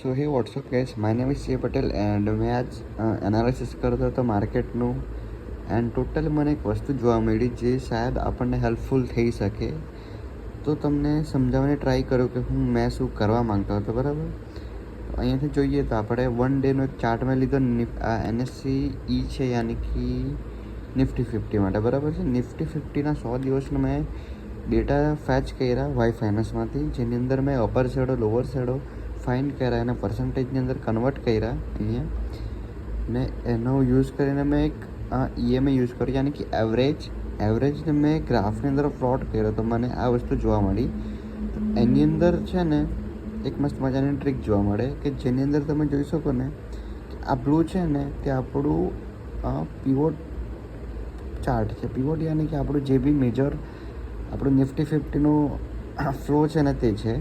So hey what's up guys my name is C Patel and મેં આજ analysis કરતો હતો માર્કેટનું એન્ડ ટોટલ મને એક વસ્તુ જોવા મળી જે શાયદ આપણને હેલ્પફુલ થઈ શકે. તો તમને સમજાવવાની ટ્રાય કર્યો કે હું, મેં શું કરવા માંગતો હતો, બરાબર? અહીંયાથી જોઈએ તો આપણે વન ડેનો એક ચાર્ટ મેં લીધો એનએસસી ઈ છે, યાની કે નિફ્ટી ફિફ્ટી માટે, બરાબર છે? નિફ્ટી ફિફ્ટીના સો દિવસનો મેં ડેટા ફેચ કર્યા વાય ફાઇનાન્સમાંથી જેની અંદર મેં upper shadow lower shadow find કર્યા અને પર્સન્ટેજની અંદર કન્વર્ટ કર્યા અહીંયા. ને એનો યુઝ કરીને મેં એક ઈએમઆઈ યુઝ કર્યો, યાની કે એવરેજ એવરેજને મેં ગ્રાફની અંદર પ્લોટ કર્યો. તો મને આ વસ્તુ જોવા મળી. એની અંદર છે ને એક મસ્ત મજાની ટ્રીક જોવા મળે કે જેની અંદર તમે જોઈ શકો ને કે આ બ્લુ છે ને તે આપણું પીવોટ ચાર્ટ છે. પીવોટ યાની કે આપણું જે બી મેજર આપણું નિફ્ટી ફિફ્ટીનું ફ્લો છે ને તે છે.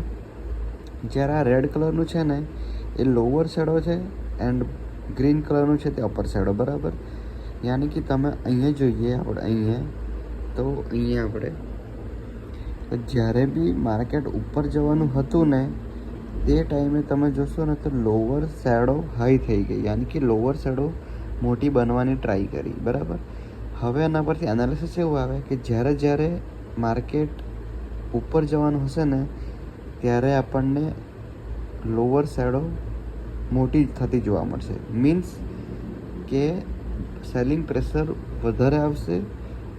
જ્યારે આ રેડ કલરનું છે ને, એ લોઅર શેડો છે એન્ડ ગ્રીન કલરનું છે તે અપર શેડો બરાબર? યાની કે તમે અહીંયા જોઈએ આપણે અહીંયા, તો અહીંયા આપણે જ્યારે બી માર્કેટ ઉપર જવાનું હતું ને, તે ટાઈમે તમે જોશો ને તો લોઅર શેડો હાઈ થઈ ગઈ. યાની કે લોઅર શેડો મોટી બનવાની ટ્રાય કરી, બરાબર? હવે એના પરથી એનાલિસિસ એવું આવે કે જ્યારે જ્યારે માર્કેટ ઉપર જવાનું હશે ને ત્યારે આપણને લોઅર શેડો મોટી થતી જોવા મળશે. મીન્સ કે સેલિંગ પ્રેશર વધારે આવશે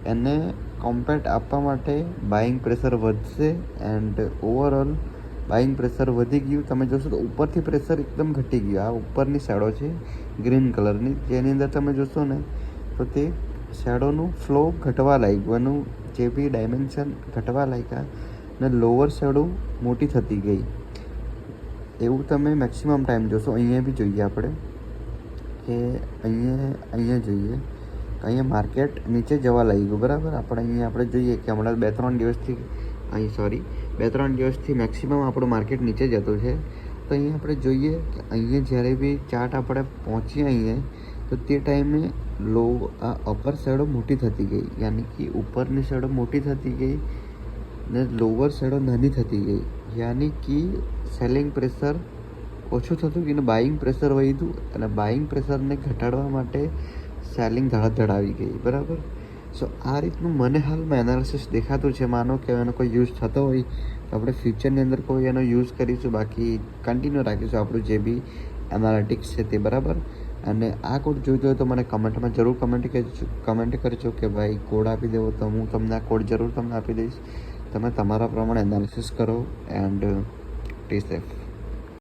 એને કોમ્પેટ આપવા માટે બાઇંગ પ્રેશર વધશે એન્ડ ઓવરઓલ બાઇંગ પ્રેશર વધી ગયું. તમે જોશો તો ઉપરથી પ્રેશર એકદમ ઘટી ગયું. આ ઉપરની શેડો છે ગ્રીન કલરની જેની અંદર તમે જોશો ને, તો તે શેડોનું ફ્લો ઘટવા લાગ્યું. એનું જે બી ડાયમેન્શન ઘટવા લાગ્યા ને લોઅર શેડો મોટી થતી ગઈ. એવું તમે મેક્સિમમ ટાઈમ જોશો. અહીંયા બી જોઈએ આપણે કે અહીંયા અહીંયા જોઈએ. કે અહીંયા માર્કેટ નીચે જવા લાગ્યું બરાબર? આપણે અહીંયા, આપણે જોઈએ કે હમણાં બે ત્રણ દિવસથી, અહીં સોરી બે ત્રણ દિવસથી મેક્સિમમ આપણું માર્કેટ નીચે જતું છે. તો અહીંયા આપણે જોઈએ કે અહીંયા જ્યારે બી ચાર્ટ આપણે પહોંચીએ અહીંયા, તો તે ટાઈમે લો આ અપર શેડો મોટી થતી ગઈ. યાની કે ઉપરની શેડો મોટી થતી ગઈ. ને લોઅર શેડો નાની થતી ગઈ. યાની કે સેલિંગ પ્રેશર ઓછું થતું કે બાઇંગ પ્રેશર વધ્યું અને બાઇંગ પ્રેશરને ઘટાડવા માટે સેલિંગ ધડાધડ આવી ગઈ. બરાબર? સો આ રીતનું મને હાલમાં એનાલિસિસ દેખાતું છે. માનો કે એનો કોઈ યુઝ થતો હોય, તો આપણે ફ્યુચરની અંદર કોઈ એનો યુઝ કરીશું. બાકી કન્ટિન્યુ રાખીશું આપણું જે બી એનાલિટિક્સ છે તે. બરાબર? અને આ કોડ જોઈતો હોય તો મને કમેન્ટમાં જરૂર કમેન્ટ કરજો કમેન્ટ કરજો કે ભાઈ કોડ આપી દેવો તો હું તમને આ કોડ જરૂર તમને આપી દઈશ. તમે તમારા પ્રમાણે એનાલિસિસ કરો એન્ડ ટી સેફ